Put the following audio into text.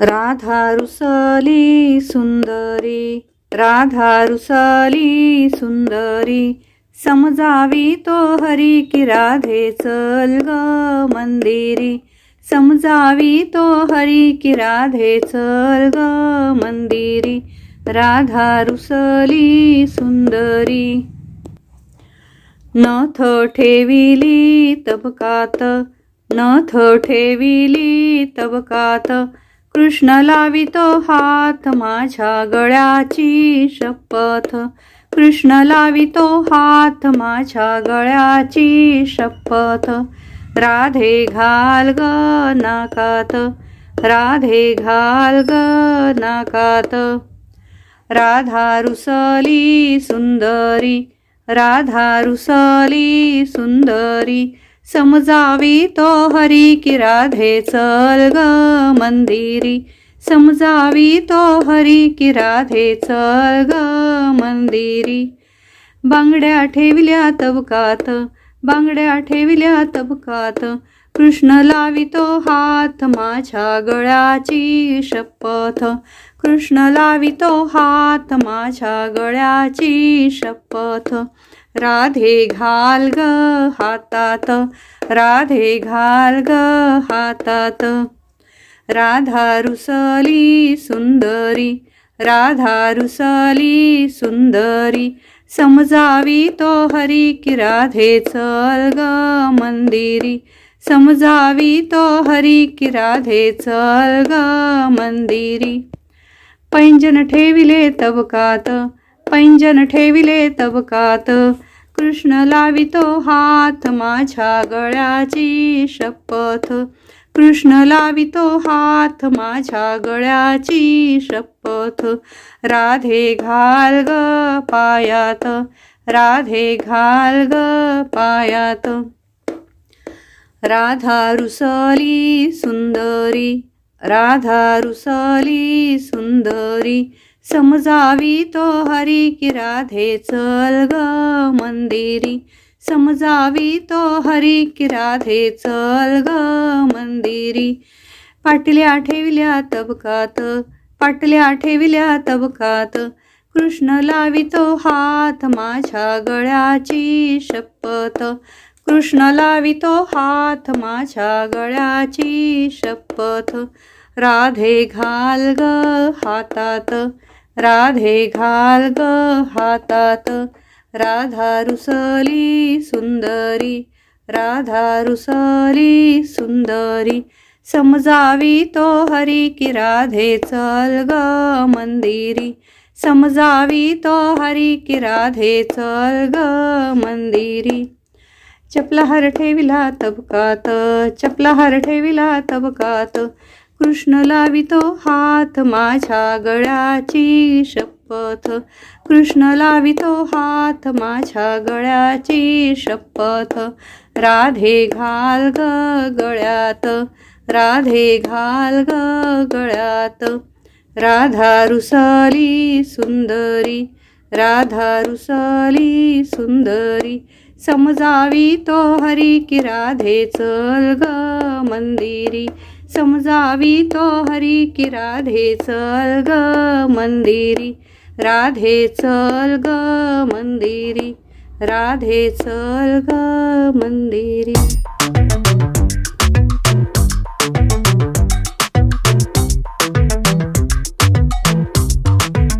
राधा रुसली सुंदरी राधा रुसली सुंदरी समजावी तो हरी की राधे चल ग मंदिरी समजावी तो हरी की राधे चल ग मंदिरी राधा रुसली सुंदरी। नथ ठेविली तबकात नथ ठेविली तबकात कृष्ण लावितो हात माझ्या गळ्याची शपथ. कृष्ण लावितो हात माझ्या गळ्याची शपथ. राधे घाल ग नाकात राधे घाल ग नाकात. राधा रुसली सुंदरी राधा रुसली सुंदरी समजावी तो हरी की राधे चल ग मंदिरी. समजावी तो हरी की राधे चल ग मंदिरी. बांगड्या ठेवल्या तबकात बांगड्या ठेवल्या तबकात. कृष्ण लावितो हात माझ्या गळ्याची शपथ. कृष्ण लावितो हात माझ्या गळ्याची शपथ. राधे घाल ग हातात. राधे घाल ग हातात. राधा रुसली सुंदरी. राधा रुसली सुंदरी. समजावी तो हरी की राधे चल ग मंदिरी. समजावी तो हरी की राधे चल ग मंदिरी. पैंजन ठेविले तबकात. पैंजन ठेविले तबकात. कृष्ण लावितो हात माझ्या गळ्याची शपथ. कृष्ण लावितो हात माझ्या गळ्याची शपथ. राधे घाल ग पायात. राधे घाल ग पायात. राधा रुसली सुंदरी. राधा रुसली सुंदरी. समजावी तो हरी की राधे चल ग मंदिरी. समजावी तो हरी की राधे चल ग मंदिरी. पाटल्या ठेवल्या तबकात पाटल्या ठेवल्या तबकात. कृष्ण लावितो हात माझ्या गळ्याची शपथ. कृष्ण लावितो हात माझ्या गळ्याची शपथ. राधे घाल ग हातात. राधे घाल ग हातात. राधा रुसली सुंदरी. राधा रुसली सुंदरी. समजावी तो हरी की राधे चल ग मंदिरी. समजावी तो हरी की राधे चल ग मंदिरी. चपलाहार ठेविला तबकात. चपलाहार ठेविला तबकात. कृष्ण लावितो हात माझ्या गळ्याची शपथ. कृष्ण लावितो हात माझ्या गळ्याची शपथ. राधे घाल ग गळ्यात राधे घाल ग गळ्यात. राधा रुसली सुंदरी राधा रुसली सुंदरी. समजावी तो हरी की राधे चल ग मंदिरी. समजावी तो हरी की राधे चल ग मंदिरी. राधे चल ग मंदिरी. राधे चल ग मंदिरी.